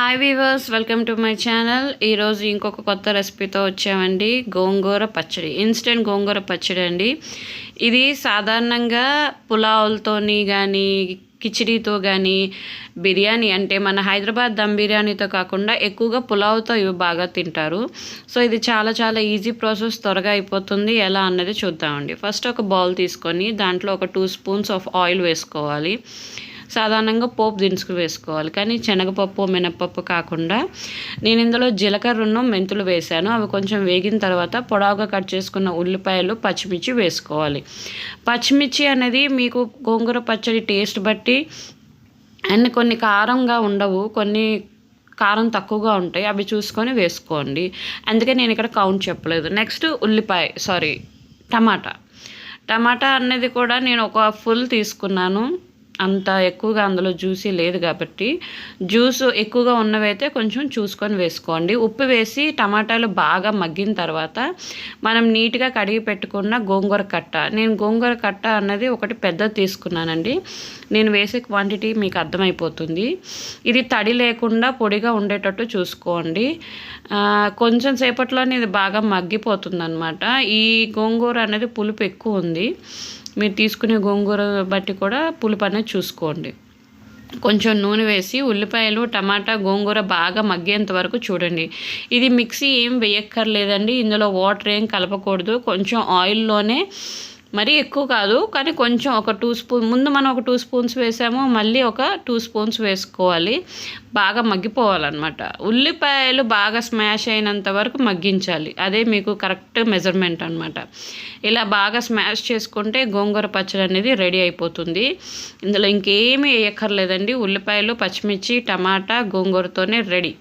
Hi viewers welcome to my channel ఈరోజు ఇంకొక కొత్త రెసిపీతో వచ్చామండి. గోంగూర పచ్చడి. ఇన్స్టెంట్ గోంగూర పచ్చడి అండి. ఇది సాధారణంగా పులావులతోని కానీ కిచిడీతో కానీ బిర్యానీ అంటే మన హైదరాబాద్ దమ్ బిర్యానీతో కాకుండా ఎక్కువగా పులావ్తో ఇవి బాగా తింటారు. సో ఇది చాలా చాలా ఈజీ ప్రాసెస్ త్వరగా అయిపోతుంది. ఎలా అన్నది చూద్దామండి. ఫస్ట్ ఒక బౌల్ తీసుకొని దాంట్లో ఒక టూ స్పూన్స్ ఆఫ్ ఆయిల్ వేసుకోవాలి. సాధారణంగా పోపు దినుసులు వేసుకోవాలి. కానీ శనగపప్పు మినపప్పు కాకుండా నేను ఇందులో జీలకర్రను మెంతులు వేశాను. అవి కొంచెం వేగిన తర్వాత పొడవుగా కట్ చేసుకున్న ఉల్లిపాయలు పచ్చిమిర్చి వేసుకోవాలి. పచ్చిమిర్చి అనేది మీకు గోంగూర పచ్చడి టేస్ట్ బట్టి అండ్ కొన్ని కారంగా ఉండవు. కొన్ని కారం తక్కువగా ఉంటాయి. అవి చూసుకొని వేసుకోండి. అందుకే నేను ఇక్కడ కౌంట్ చెప్పలేదు. నెక్స్ట్ ఉల్లిపాయ సారీ టమాటా. టమాటా అనేది కూడా నేను ఒక ఫుల్ తీసుకున్నాను. అంత ఎక్కువగా అందులో జ్యూసీ లేదు కాబట్టి జ్యూస్ ఎక్కువగా ఉన్నవైతే కొంచెం చూసుకొని వేసుకోండి. ఉప్పు వేసి టమాటాలు బాగా మగ్గిన తర్వాత మనం నీట్గా కడిగి పెట్టుకున్న గోంగూర కట్ట. నేను గోంగూర కట్ట అన్నది ఒకటి పెద్దది తీసుకున్నానండి. నేను వేసే క్వాంటిటీ మీకు అర్థమైపోతుంది. ఇది తడి లేకుండా పొడిగా ఉండేటట్టు చూసుకోండి. కొంచెం సేపట్లోనే ఇది బాగా మగ్గిపోతుంది అనమాట ఈ గోంగూర అనేది పులుపు ఎక్కువ ఉంది. మీరు తీసుకునే గోంగూర బట్టి కూడా పులుపు అనేది చూసుకోండి. కొంచెం నూనె వేసి ఉల్లిపాయలు టమాటా గోంగూర బాగా మగ్గేంత వరకు చూడండి. ఇది మిక్సీ ఏం వేయక్కర్లేదండి. ఇందులో వాటర్ ఏం కలపకూడదు. కొంచెం ఆయిల్లోనే మరీ ఎక్కువ కాదు కానీ కొంచెం ఒక టూ స్పూన్ ముందు మనం ఒక టూ స్పూన్స్ వేసాము మళ్ళీ ఒక టూ స్పూన్స్ వేసుకోవాలి. బాగా మగ్గిపోవాలన్నమాట. ఉల్లిపాయలు బాగా స్మాష్ అయినంత వరకు మగ్గించాలి. అదే మీకు కరెక్ట్ మెజర్మెంట్ అనమాట ఇలా బాగా స్మాష్ చేసుకుంటే గోంగూర పచ్చడి అనేది రెడీ అయిపోతుంది. ఇందులో ఇంకేమీ వేయక్కర్లేదండి. ఉల్లిపాయలు పచ్చిమిర్చి టమాటా గోంగూరతోనే రెడీ